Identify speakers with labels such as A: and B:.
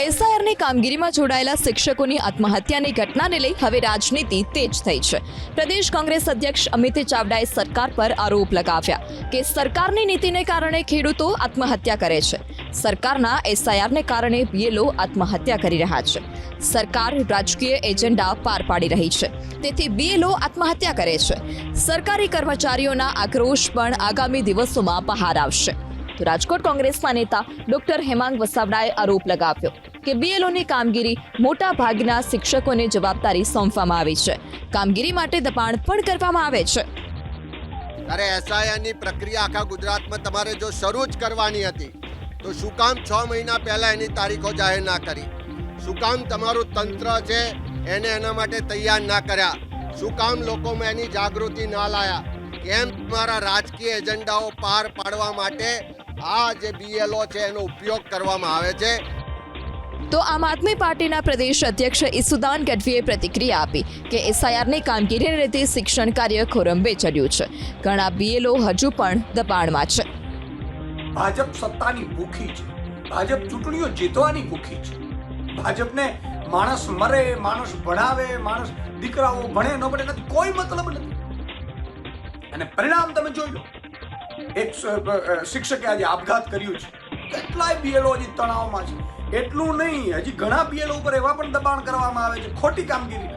A: એસઆઈઆરની કામગીરીમાં જોડાયેલા શિક્ષકોની આત્મહત્યાની ઘટનાને લઈ હવે રાજનીતિ તેજ થઈ છે. પ્રદેશ કોંગ્રેસ અધ્યક્ષ અમિત ચાવડાએ સરકાર પર આરોપ લગાવ્યા કે સરકારની નીતિને કારણે ખેડૂતો આત્મહત્યા કરે છે. સરકારના એસઆઈઆરને કારણે બીએલઓ આત્મહત્યા કરી રહ્યા છે. સરકાર રાજકીય એજન્ડા પાર પાડી રહી છે. તેથી બીએલઓ આત્મહત્યા કરે છે. સરકારી કર્મચારીઓના આક્રોશ પણ આગામી દિવસોમાં બહાર આવશે. તો રાજકોટ કોંગ્રેસના નેતા ડોક્ટર હેમાંગ વસાવડાએ આરોપ લગાવ્યો કે બીએલઓની કામગીરી મોટા ભાગના શિક્ષકોને જવાબદારી સોંપવામાં આવી છે. કામગીરી માટે દબાણ પણ કરવામાં આવે છે.
B: ત્યારે એસઆઈઆરની પ્રક્રિયા આખા ગુજરાતમાં તમારે જો શરૂ જ કરવાની હતી, તો શું કામ છ મહિના પહેલા એની તારીખો જાહેર ના કરી? શું કામ તમારું તંત્ર છે એને એના માટે તૈયાર ના કર્યા? શું કામ લોકોમાં એની જાગૃતિ ના લાયા? કેમ તમારા રાજકીય એજન્ડાઓ પાર પાડવા માટે આ જે બીએલઓ છે એનો ઉપયોગ કરવામાં આવે છે.
A: તો આમ આદમી પાર્ટીના પ્રદેશ અધ્યક્ષ ઈસુદાન ગઢવીએ પ્રતિક્રિયા આપી કે એસઆઈઆરની કામગીરીને લીધે શિક્ષણ કાર્ય ખોરંબે ચડ્યું છે. ઘણા બીએલઓ હજુ પણ દબાણમાં છે.
C: ભાજપ સત્તાની ભૂખી છે. ભાજપ ચૂંટણીઓ જીતવાની ભૂખી છે. ભાજપને માણસ મરે માણસ ભણાવે માણસ દીકરાઓ ભણે ન ભણે કોઈ મતલબ નથી. અને પરિણામ તમે જોઈ લો. એક શિક્ષકે આજે આપઘાત કર્યું છે. કેટલાય બીએલઓ હજી તણાવમાં છે. એટલું નહીં, હજી ઘણા બીએલઓ ઉપર એવા પણ દબાણ કરવામાં આવે છે, ખોટી કામગીરી.